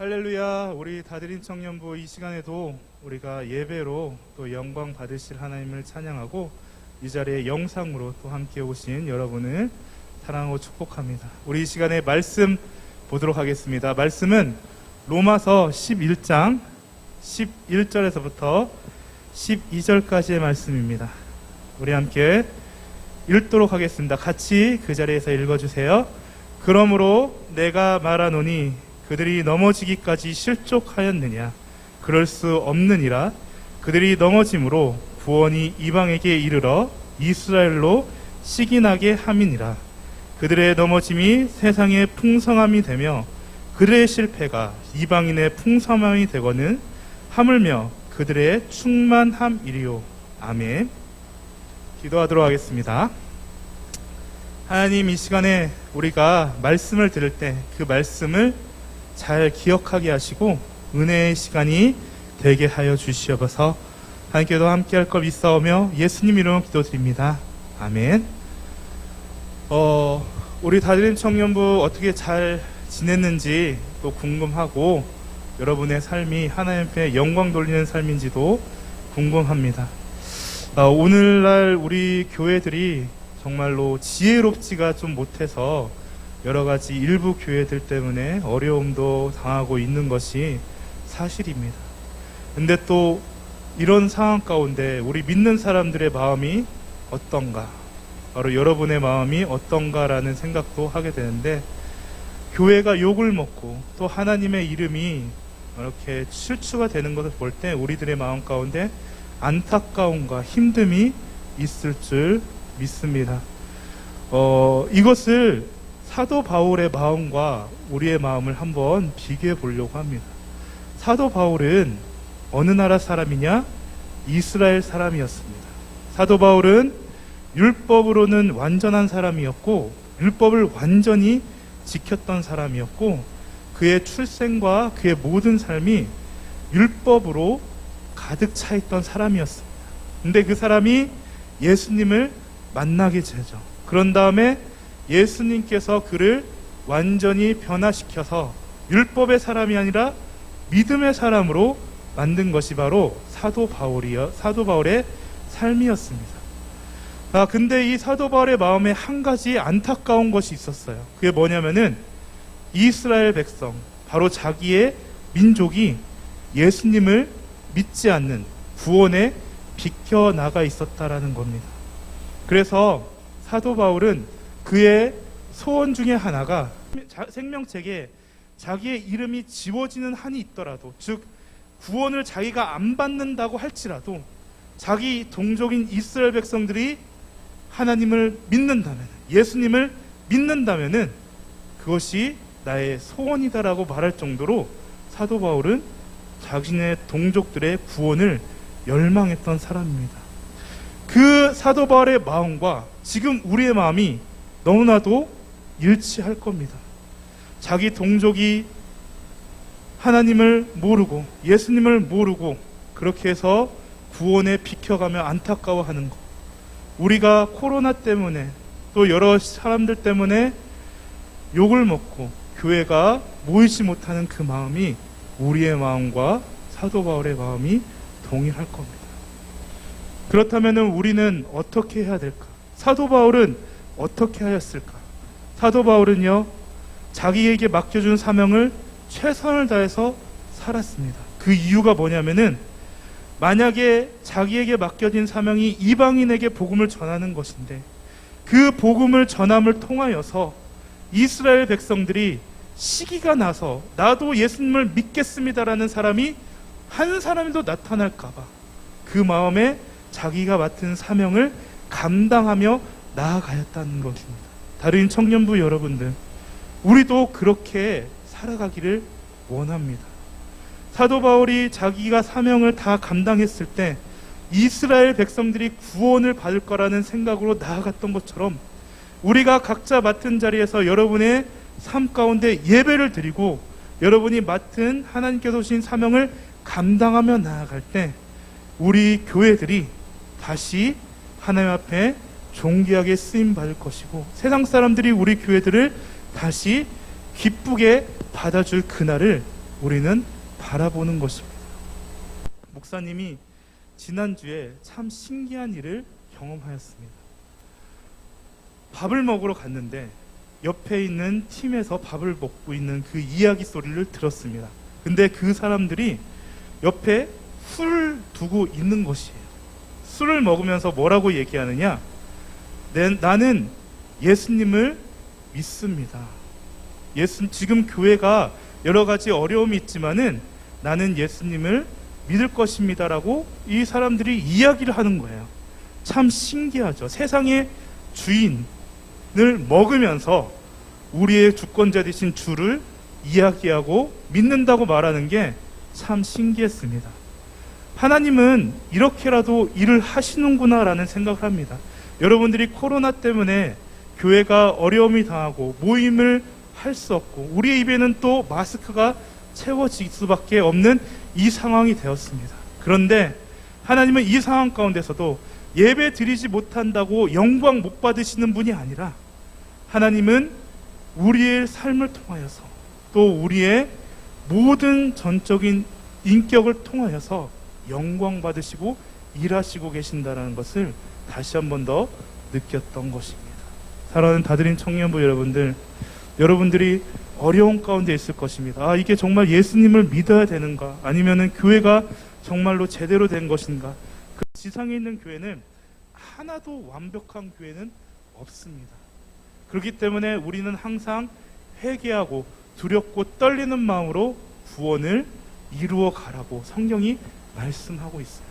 할렐루야, 우리 다드림 청년부 이 시간에도 우리가 예배로 또 영광 받으실 하나님을 찬양하고 이 자리에 영상으로 또 함께 오신 여러분을 사랑하고 축복합니다. 우리 이 시간에 말씀 보도록 하겠습니다. 말씀은 로마서 11장 11절에서부터 12절까지의 말씀입니다. 우리 함께 읽도록 하겠습니다. 같이 그 자리에서 읽어주세요. 그러므로 내가 말하노니 그들이 넘어지기까지 실족하였느냐? 그럴 수 없느니라. 그들이 넘어짐으로 구원이 이방에게 이르러 이스라엘로 시기나게 함이니라. 그들의 넘어짐이 세상의 풍성함이 되며 그들의 실패가 이방인의 풍성함이 되거는 하물며 그들의 충만함이리요. 아멘. 기도하도록 하겠습니다. 하나님 이 시간에 우리가 말씀을 들을 때 그 말씀을 잘 기억하게 하시고 은혜의 시간이 되게 하여 주시옵소서 하나님께도 함께 할것 있사오며 예수님 이름으로 기도드립니다. 아멘. 어, 우리 다드림 청년부 어떻게 잘 지냈는지 또 궁금하고 여러분의 삶이 하나님 앞에 영광 돌리는 삶인지도 궁금합니다. 아, 오늘날 우리 교회들이 정말로 지혜롭지가 좀 못해서 여러 가지 일부 교회들 때문에 어려움도 당하고 있는 것이 사실입니다. 근데 또 이런 상황 가운데 우리 믿는 사람들의 마음이 어떤가? 바로 여러분의 마음이 어떤가라는 생각도 하게 되는데 교회가 욕을 먹고 또 하나님의 이름이 이렇게 실추가 되는 것을 볼 때 우리들의 마음 가운데 안타까움과 힘듦이 있을 줄 믿습니다. 어, 이것을 사도 바울의 마음과 우리의 마음을 한번 비교해 보려고 합니다. 사도 바울은 어느 나라 사람이냐? 이스라엘 사람이었습니다. 사도 바울은 율법으로는 완전한 사람이었고, 율법을 완전히 지켰던 사람이었고, 그의 출생과 그의 모든 삶이 율법으로 가득 차 있던 사람이었습니다. 근데 그 사람이 예수님을 만나게 되죠. 그런 다음에 예수님께서 그를 완전히 변화시켜서 율법의 사람이 아니라 믿음의 사람으로 만든 것이 바로 사도 바울이요. 사도 바울의 삶이었습니다. 아, 근데 이 사도 바울의 마음에 한 가지 안타까운 것이 있었어요. 그게 뭐냐면은 이스라엘 백성, 바로 자기의 민족이 예수님을 믿지 않는 구원에 비켜 나가 있었다라는 겁니다. 그래서 사도 바울은 그의 소원 중에 하나가 생명책에 자기의 이름이 지워지는 한이 있더라도 즉 구원을 자기가 안 받는다고 할지라도 자기 동족인 이스라엘 백성들이 하나님을 믿는다면 예수님을 믿는다면은 그것이 나의 소원이다라고 말할 정도로 사도 바울은 자신의 동족들의 구원을 열망했던 사람입니다. 그 사도 바울의 마음과 지금 우리의 마음이 너무나도 일치할 겁니다. 자기 동족이 하나님을 모르고 예수님을 모르고 그렇게 해서 구원에 비켜가며 안타까워하는 것. 우리가 코로나 때문에 또 여러 사람들 때문에 욕을 먹고 교회가 모이지 못하는 그 마음이 우리의 마음과 사도 바울의 마음이 동일할 겁니다. 그렇다면 우리는 어떻게 해야 될까? 사도 바울은 어떻게 하였을까? 사도 바울은요, 자기에게 맡겨준 사명을 최선을 다해서 살았습니다. 그 이유가 뭐냐면은, 만약에 자기에게 맡겨진 사명이 이방인에게 복음을 전하는 것인데, 그 복음을 전함을 통하여서 이스라엘 백성들이 시기가 나서 나도 예수님을 믿겠습니다라는 사람이 한 사람도 나타날까봐 그 마음에 자기가 맡은 사명을 감당하며 나아가였다는 것입니다. 다른 청년부 여러분들, 우리도 그렇게 살아가기를 원합니다. 사도 바울이 자기가 사명을 다 감당했을 때 이스라엘 백성들이 구원을 받을 거라는 생각으로 나아갔던 것처럼 우리가 각자 맡은 자리에서 여러분의 삶 가운데 예배를 드리고 여러분이 맡은 하나님께서 주신 사명을 감당하며 나아갈 때 우리 교회들이 다시 하나님 앞에 존귀하게 쓰임 받을 것이고 세상 사람들이 우리 교회들을 다시 기쁘게 받아줄 그날을 우리는 바라보는 것입니다. 목사님이 지난주에 참 신기한 일을 경험하였습니다. 밥을 먹으러 갔는데 옆에 있는 팀에서 밥을 먹고 있는 그 이야기 소리를 들었습니다. 근데 그 사람들이 옆에 술을 두고 있는 것이에요. 술을 먹으면서 뭐라고 얘기하느냐? 내- 나는 예수님을 믿습니다. 예수 지금 교회가 여러 가지 어려움이 있지만은 나는 예수님을 믿을 것입니다라고 이 사람들이 이야기를 하는 거예요. 참 신기하죠. 세상의 주인을 먹으면서 우리의 주권자 되신 주를 이야기하고 믿는다고 말하는 게 참 신기했습니다. 하나님은 이렇게라도 일을 하시는구나라는 생각을 합니다. 여러분들이 코로나 때문에 교회가 어려움이 당하고 모임을 할 수 없고 우리의 입에는 또 마스크가 채워질 수밖에 없는 이 상황이 되었습니다. 그런데 하나님은 이 상황 가운데서도 예배 드리지 못한다고 영광 못 받으시는 분이 아니라 하나님은 우리의 삶을 통하여서 또 우리의 모든 전적인 인격을 통하여서 영광 받으시고 일하시고 계신다라는 것을 다시 한 번 더 느꼈던 것입니다. 사랑하는 다드림 청년부 여러분들, 여러분들이 어려운 가운데 있을 것입니다. 아, 이게 정말 예수님을 믿어야 되는가? 아니면은 교회가 정말로 제대로 된 것인가? 그 지상에 있는 교회는 하나도 완벽한 교회는 없습니다. 그렇기 때문에 우리는 항상 회개하고 두렵고 떨리는 마음으로 구원을 이루어 가라고 성경이 말씀하고 있어요.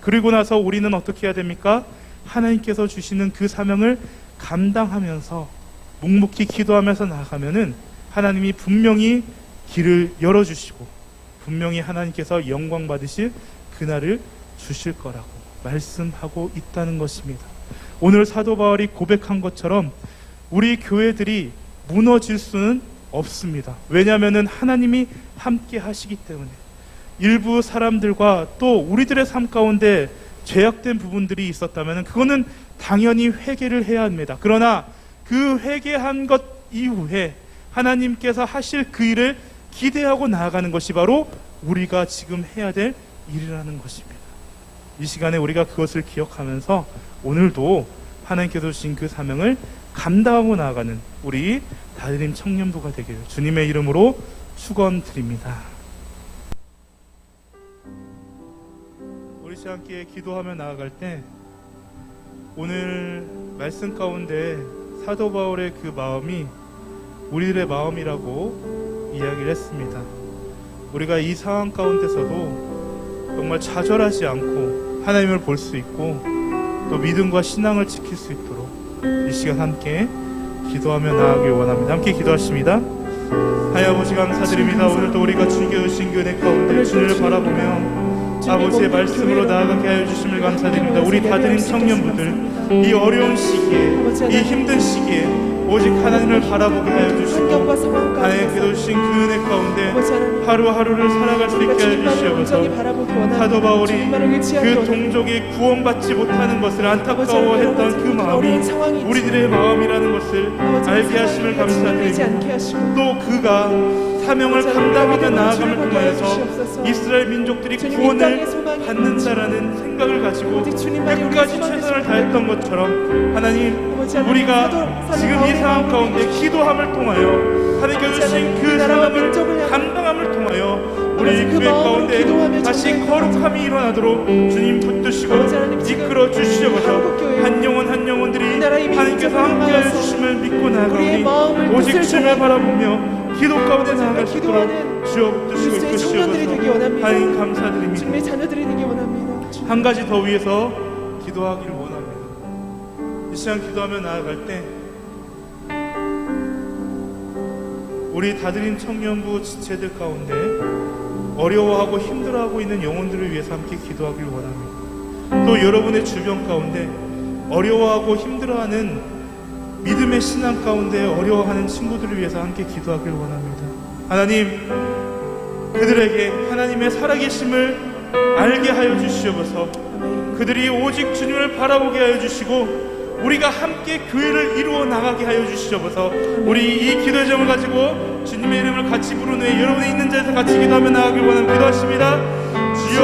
그리고 나서 우리는 어떻게 해야 됩니까? 하나님께서 주시는 그 사명을 감당하면서 묵묵히 기도하면서 나아가면은 하나님이 분명히 길을 열어주시고 분명히 하나님께서 영광 받으실 그날을 주실 거라고 말씀하고 있다는 것입니다. 오늘 사도 바울이 고백한 것처럼 우리 교회들이 무너질 수는 없습니다. 왜냐하면 하나님이 함께 하시기 때문에 일부 사람들과 또 우리들의 삶 가운데 죄악된 부분들이 있었다면 그거는 당연히 회개를 해야 합니다. 그러나 그 회개한 것 이후에 하나님께서 하실 그 일을 기대하고 나아가는 것이 바로 우리가 지금 해야 될 일이라는 것입니다. 이 시간에 우리가 그것을 기억하면서 오늘도 하나님께서 주신 그 사명을 감당하고 나아가는 우리 다드림 청년부가 되길 주님의 이름으로 축원드립니다. 우리 시 함께 기도하며 나아갈 때 오늘 말씀 가운데 사도 바울의 그 마음이 우리들의 마음이라고 이야기를 했습니다. 우리가 이 상황 가운데서도 정말 좌절하지 않고 하나님을 볼 수 있고 또 믿음과 신앙을 지킬 수 있도록 이 시간 함께 기도하며 나아가길 원합니다. 함께 기도하십니다. 하나님 아버지 감사드립니다. 오늘도 우리가 주님께 주신 그 은혜 가운데 주님을 바라보며 아버지의 말씀으로 나아가게 하여 주심을 감사드립니다. 우리 다드림 청년분들 이 어려운 시기에 이 힘든 시기에 오직 하나님을 바라보게 하여 주시고 하나님께서 가운데서 주신 그 은혜 가운데 하루하루를 살아갈 수 있게 하여 주시옵소서. 사도 바울이 그. 동족이 구원받지 못하는 것을 안타까워했던 그 마음이 우리들의 마음이라는 것을 알게 하심을 감사드립니다. 또 그가 사명을 감당하며 나아감을 통하여서. 이스라엘 민족들이 구원을 받는다라는 생각을 가지고 끝까지 최선을 다했던 것처럼 하나님 우리가 지금 이 상황 가운데 기도함을 통하여 하나님께서 주신 그 향해 감당함을 통하여 우리 그 교회 가운데 다시 거룩함이 일어나도록 주님 붙드시고 이끌어 주시옵소서. 한 영혼 한 영혼들이 하나님께서 향하여서 주심을 믿고 마음을 오직 주님을 바라보며 기도 가운데 나아갈 수 있도록 되기 이끄시옵소서. 하나님 감사드립니다 주님의 자녀들이 되기 원합니다. 주님. 한 가지 더 위해서 기도하기를 원합니다. 이 시간 기도하며 나아갈 때 우리 다드림 청년부 지체들 가운데 어려워하고 힘들어하고 있는 영혼들을 위해서 함께 기도하기를 원합니다. 또 여러분의 주변 가운데 어려워하고 힘들어하는 믿음의 신앙 가운데 어려워하는 친구들을 위해서 함께 기도하기를 원합니다. 하나님, 그들에게 하나님의 살아계심을 알게 하여 주시옵소서. 그들이 오직 주님을 바라보게 하여 주시고 우리가 함께 교회를 이루어 나가게 하여 주시옵소서. 우리 이 기도의 점을 가지고 주님의 이름을 같이 부르는 후에 여러분이 있는 자리에서 같이 기도하며 나가길 원하는 기도하십니다. 주여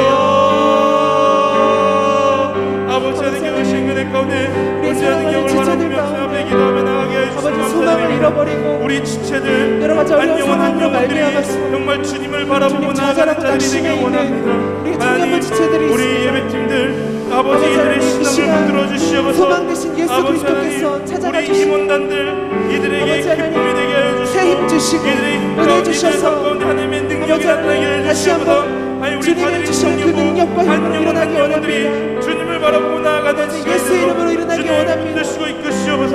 아버지 하나님께 오신 은혜 가운데 문제 하는 경을 바라보며 아버지 소망을. 잃어버리고 우리 지체들 여러 가지 어려운 상황으로 말미암았습니다. 정말 주님을 바라보고 나아가는 자들이 되길 원합니다. 우리 하나님 우리. 예배팀들 아버지 이들의 신앙을 붙들어 주시옵소서 소망 되신 예수 그리스도께서 찾아가 우리 주시고 임원단들 이들에게 기쁨이 되게 하여 주시고 새힘 주시고 은혜 주셔서 해 하나님, 다시 한번 우리 주님의 주시는 그 능력과 힘으로 일어나기 원합니다. 바라보고 나아가는 아버지, 시간으로 예수 이름으로 일어나기 주님 원합니다.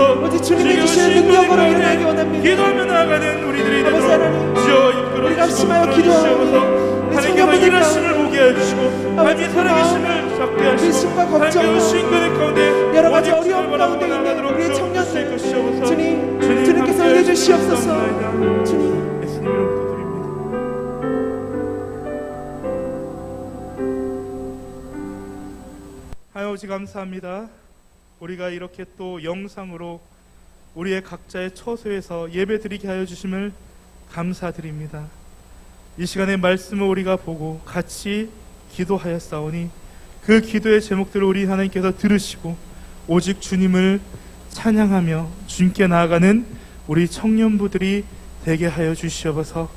아버지, 주님의 주시는 능력으로 일어나기 원합니다. 기도하며 나아가는 우리들이 되도록 주여 이끌어 우리가 주시고 심하여 끌어 기도하오니 주시옵소서 우리 하나님께서 청년부들 일하심을 보게 해주시고 하나님의 살아계심을 잡게 하시고 하나님의 신근의 가운데 여러 가지 바라보고 가운데 있는 우리의 주여 청년들. 주님 주님 주님께서 함께 은혜 주시옵소서 하시옵소서. 주님 하여지 감사합니다. 우리가 이렇게 또 영상으로 우리의 각자의 처소에서 예배 드리게 하여 주심을 감사드립니다. 이 시간의 말씀을 우리가 보고 같이 기도하였사오니 그 기도의 제목들을 우리 하나님께서 들으시고 오직 주님을 찬양하며 주님께 나아가는 우리 청년부들이 되게 하여 주시옵소서.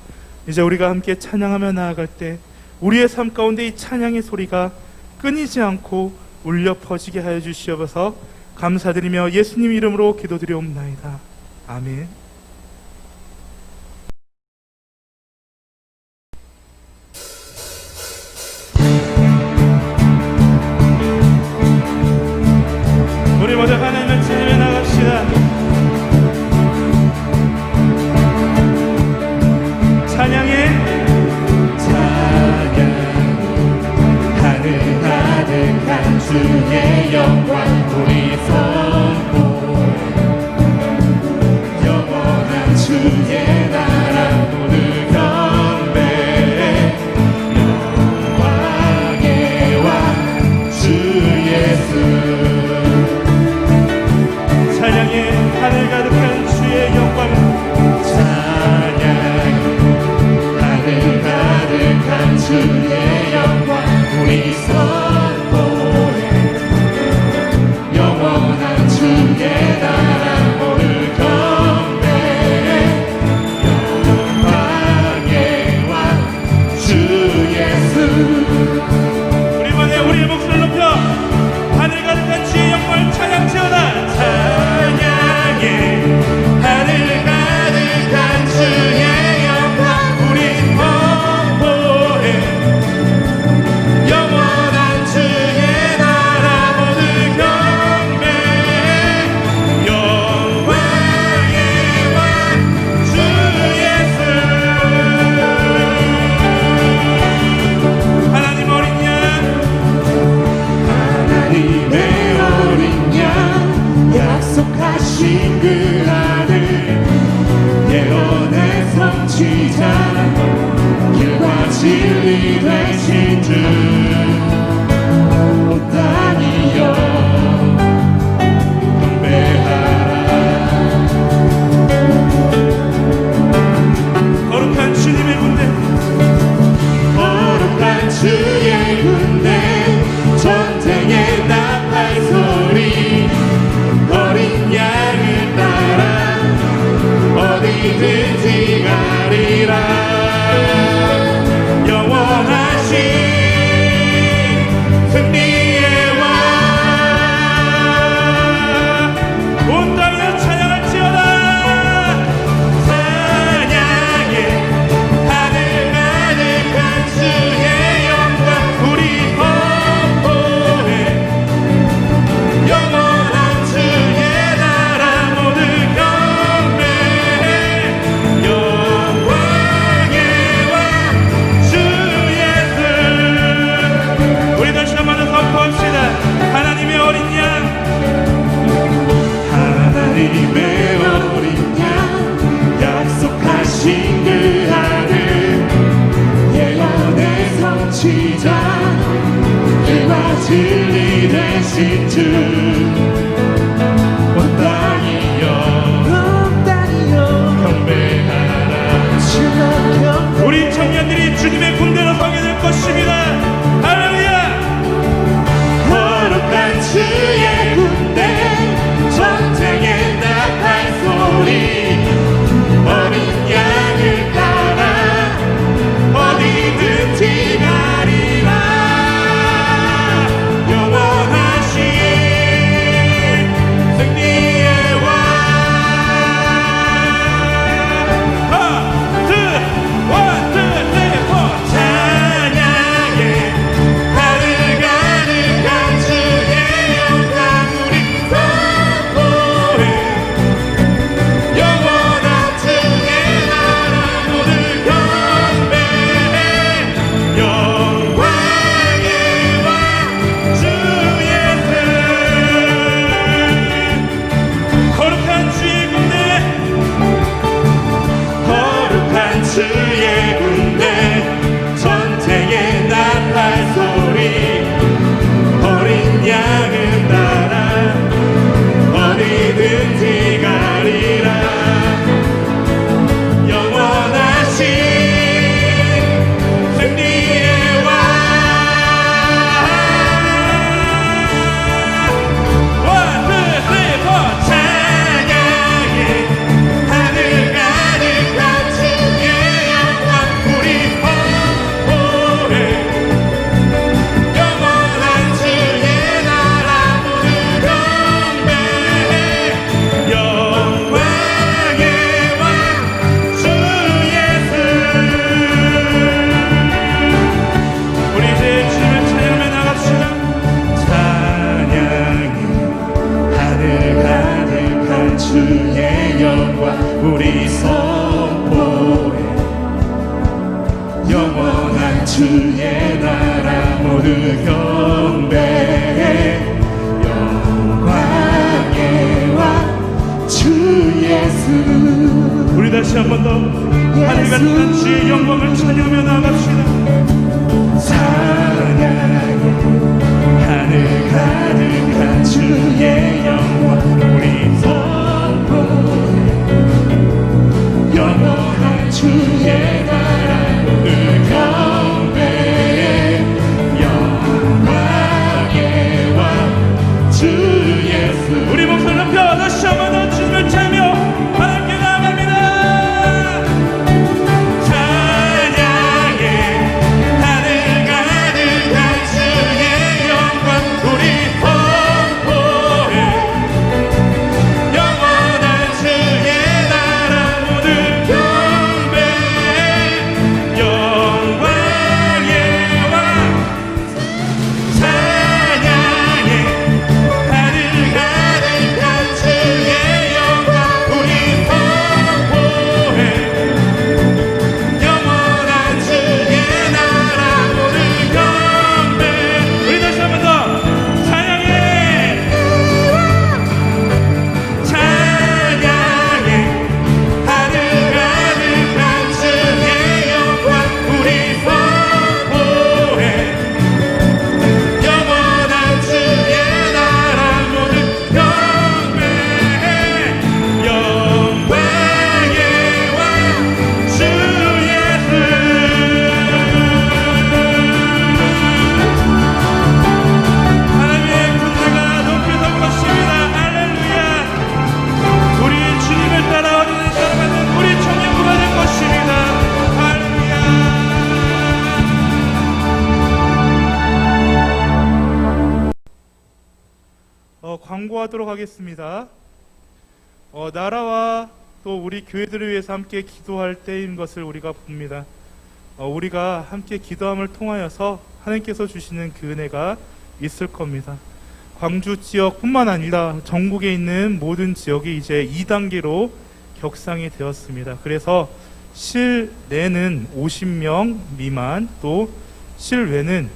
이제 우리가 함께 찬양하며 나아갈 때 우리의 삶 가운데 이 찬양의 소리가 끊이지 않고 울려 퍼지게 하여 주시옵소서. 감사드리며 예수님 이름으로 기도드리옵나이다. 아멘. 청년들이 주님의 군대로 서게 될 것입니다. 영원한 주의 나라 모두 경배해 영광의 왕 주 예수. 우리 다시 한 번 더 하늘 같은 주의 영광을 찬양하며 나갑시다. 찬양해 하늘 가득한 주의 영광. 우리 선포해 영원한 주의 광고하도록 하겠습니다. 어, 나라와 또 우리 교회들을 위해서 함께 기도할 때인 것을 우리가 봅니다. 어, 우리가 함께 기도함을 통하여서 하나님께서 주시는 그 은혜가 있을 겁니다. 광주 지역뿐만 아니라 전국에 있는 모든 지역이 이제 2단계로 격상이 되었습니다. 그래서 실내는 50명 미만 또 실외는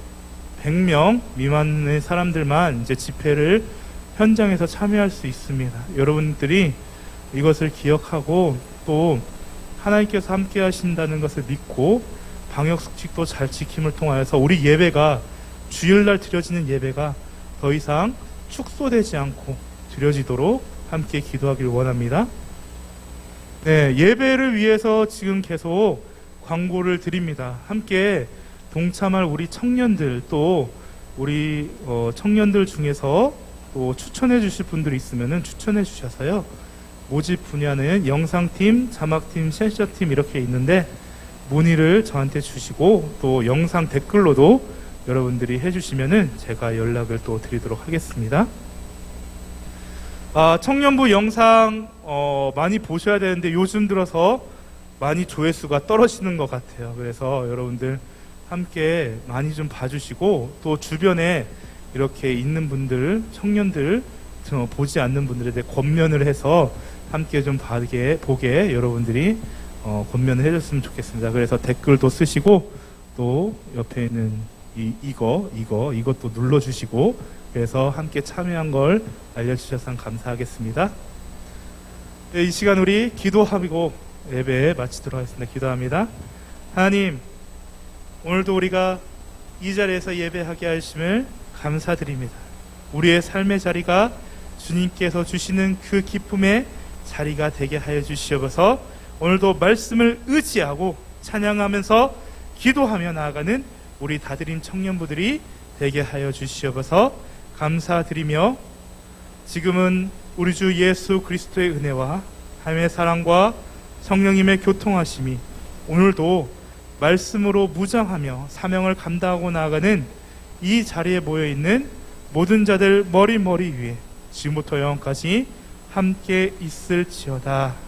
100명 미만의 사람들만 이제 집회를 현장에서 참여할 수 있습니다. 여러분들이 이것을 기억하고 또 하나님께서 함께 하신다는 것을 믿고 방역 수칙도 잘 지킴을 통하여서 우리 예배가 주일날 드려지는 예배가 더 이상 축소되지 않고 드려지도록 함께 기도하길 원합니다. 네, 예배를 위해서 지금 계속 광고를 드립니다. 함께 동참할 우리 청년들 또 우리 어, 청년들 중에서 또 추천해 주실 분들이 있으면 추천해 주셔서요. 모집 분야는 영상팀, 자막팀, 센서팀 이렇게 있는데 문의를 저한테 주시고 또 영상 댓글로도 여러분들이 해주시면은 제가 연락을 또 드리도록 하겠습니다. 아, 청년부 영상 어, 많이 보셔야 되는데 요즘 들어서 많이 조회수가 떨어지는 것 같아요. 그래서 여러분들 함께 많이 좀 봐주시고 또 주변에 이렇게 있는 분들, 청년들 저 보지 않는 분들에 대해 권면을 해서 함께 좀 보게, 보게 여러분들이 어, 권면을 해줬으면 좋겠습니다. 그래서 댓글도 쓰시고 또 옆에 있는 이, 이거, 이거, 이것도 눌러주시고 그래서 함께 참여한 걸 알려주셔서 감사하겠습니다. 네, 이 시간 우리 기도하고 예배 마치도록 하겠습니다. 기도합니다. 하나님, 오늘도 우리가 이 자리에서 예배하게 하심을 감사드립니다. 우리의 삶의 자리가 주님께서 주시는 그 기쁨의 자리가 되게 하여 주시옵소서 오늘도 말씀을 의지하고 찬양하면서 기도하며 나아가는 우리 다드림 청년부들이 되게 하여 주시옵소서 감사드리며 지금은 우리 주 예수 그리스도의 은혜와 하나님의 사랑과 성령님의 교통하심이 오늘도 말씀으로 무장하며 사명을 감당하고 나아가는 이 자리에 모여 있는 모든 자들 머리 머리 위에 지금부터 영원까지 함께 있을지어다.